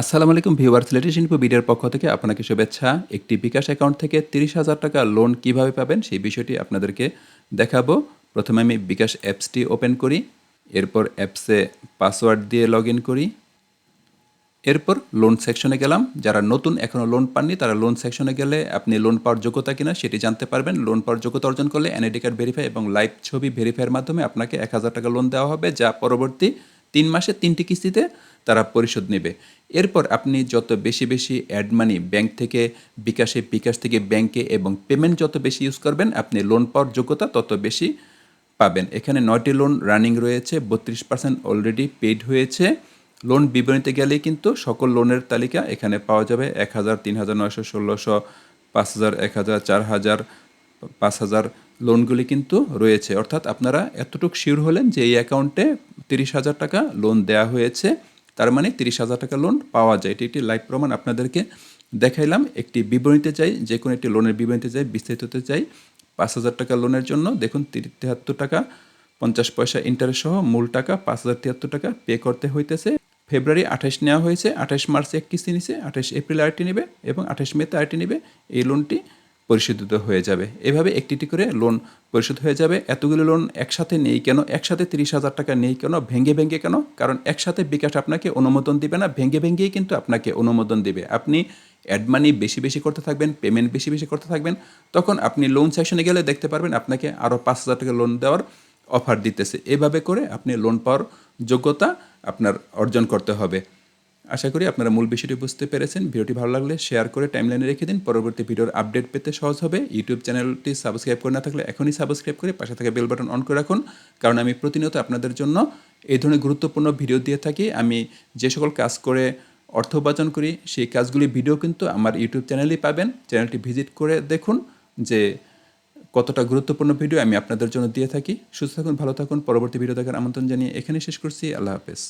আসসালামু আলাইকুম viewers, latest info ভিডিওর পক্ষ থেকে আপনাকে শুভেচ্ছা। একটি বিকাশ অ্যাকাউন্ট থেকে তিরিশ হাজার টাকা লোন কীভাবে পাবেন সেই বিষয়টি আপনাদেরকে দেখাবো। প্রথমে আমি বিকাশ অ্যাপসটি ওপেন করি, এরপর অ্যাপসে পাসওয়ার্ড দিয়ে লগ ইন করি, এরপর লোন সেকশনে গেলাম। যারা নতুন এখনও লোন পাননি, তারা লোন সেকশনে গেলে আপনি লোন পাওয়ার যোগ্যতা কিনা সেটি জানতে পারবেন। লোন পাওয়ার যোগ্যতা অর্জন করলে এনআইডি কার্ড ভেরিফাই এবং লাইভ ছবি ভেরিফাইয়ের মাধ্যমে আপনাকে এক হাজার টাকা লোন দেওয়া হবে, যা পরবর্তী তিন মাসে তিনটি কিস্তিতে তারা পরিশোধ নেবে। এরপর আপনি যত বেশি বেশি অ্যাড মানি ব্যাংক থেকে, বিকাশে, বিকাশ থেকে ব্যাংকে এবং পেমেন্ট যত বেশি ইউজ করবেন, আপনি লোন পাওয়ার যোগ্যতা তত বেশি পাবেন। এখানে নয়টি লোন রানিং রয়েছে, বত্রিশ পার্সেন্ট অলরেডি পেড হয়েছে। লোন বিবরণীতে গেলে কিন্তু সকল লোনের তালিকা এখানে পাওয়া যাবে, এক হাজার, তিন হাজার, নয়শো, ষোলোশো, পাঁচ হাজার, এক হাজার, চার হাজার, পাঁচ হাজার লোনগুলি কিন্তু রয়েছে। অর্থাৎ আপনারা এতটুকু শিওর হলেন যে এই অ্যাকাউন্টে তিরিশ হাজার টাকা লোন দেওয়া হয়েছে। তার মানে তিরিশ হাজার টাকা লোন পাওয়া যায়। এটি একটি লাইভ প্রমাণ আপনাদেরকে দেখাইলাম। একটি বিবরণীতে চাই যে কোনো একটি লোনের বিবরণীতে চাই, বিস্তারিততে চাই। পাঁচ হাজার টাকা লোনের জন্য দেখুন তি- তিয়াত্তর টাকা, পঞ্চাশ পয়সা ইন্টারেস্ট সহ মূল টাকা পাঁচ হাজার তিয়াত্তর টাকা পে করতে হইতেছে। ফেব্রুয়ারি আঠাশ নেওয়া হয়েছে, আঠাশ মার্চে এক কিস্তি নিছে, আঠাশ এপ্রিল আরেকটি নেবে এবং আঠাশ মেতে আরেকটি নেবে। এই লোনটি পরিশোধিত হয়ে যাবে। এভাবে একটি একটি করে লোন পরিশোধ হয়ে যাবে। এতগুলো লোন একসাথে নেই কেন? একসাথে তিরিশ হাজার টাকা নেই কেন? ভেঙে ভেঙে কেন? কারণ একসাথে বিকাশ আপনাকে অনুমোদন দিবে না, ভেঙে ভেঙেই কিন্তু আপনাকে অনুমোদন দিবে। আপনি অ্যাড মানি বেশি বেশি করতে থাকবেন পেমেন্ট বেশি বেশি করতে থাকবেন, তখন আপনি লোন সেকশনে গেলে দেখতে পারবেন আপনাকে আরও পাঁচ হাজার টাকা লোন দেওয়ার অফার দিতেছে। এভাবে করে আপনি লোন পাওয়ার যোগ্যতা আপনার অর্জন করতে হবে। আশা করি আপনারা মূল বিষয়টি বুঝতে পেরেছেন। ভিডিওটি ভালো লাগলে শেয়ার করে টাইমলাইনে রেখে দিন। পরবর্তী ভিডিওর আপডেট পেতে সহজ হবে। ইউটিউব চ্যানেলটি সাবস্ক্রাইব করে না থাকলে এখনই সাবস্ক্রাইব করে পাশে থাকা বেল বাটন অন করে রাখুন। কারণ আমি প্রতিনিয়ত আপনাদের জন্য এই ধরনের গুরুত্বপূর্ণ ভিডিও দিয়ে থাকি। আমি যে সকল কাজ করে অর্থ উপার্জন করি, সেই কাজগুলি ভিডিও কিন্তু আমার ইউটিউব চ্যানেলেই পাবেন। চ্যানেলটি ভিজিট করে দেখুন যে কতটা গুরুত্বপূর্ণ ভিডিও আমি আপনাদের জন্য দিয়ে থাকি। সুস্থ থাকুন, ভালো থাকুন। পরবর্তী ভিডিও দেখার আমন্ত্রণ জানিয়ে এখানে শেষ করছি। আল্লাহ হাফেজ।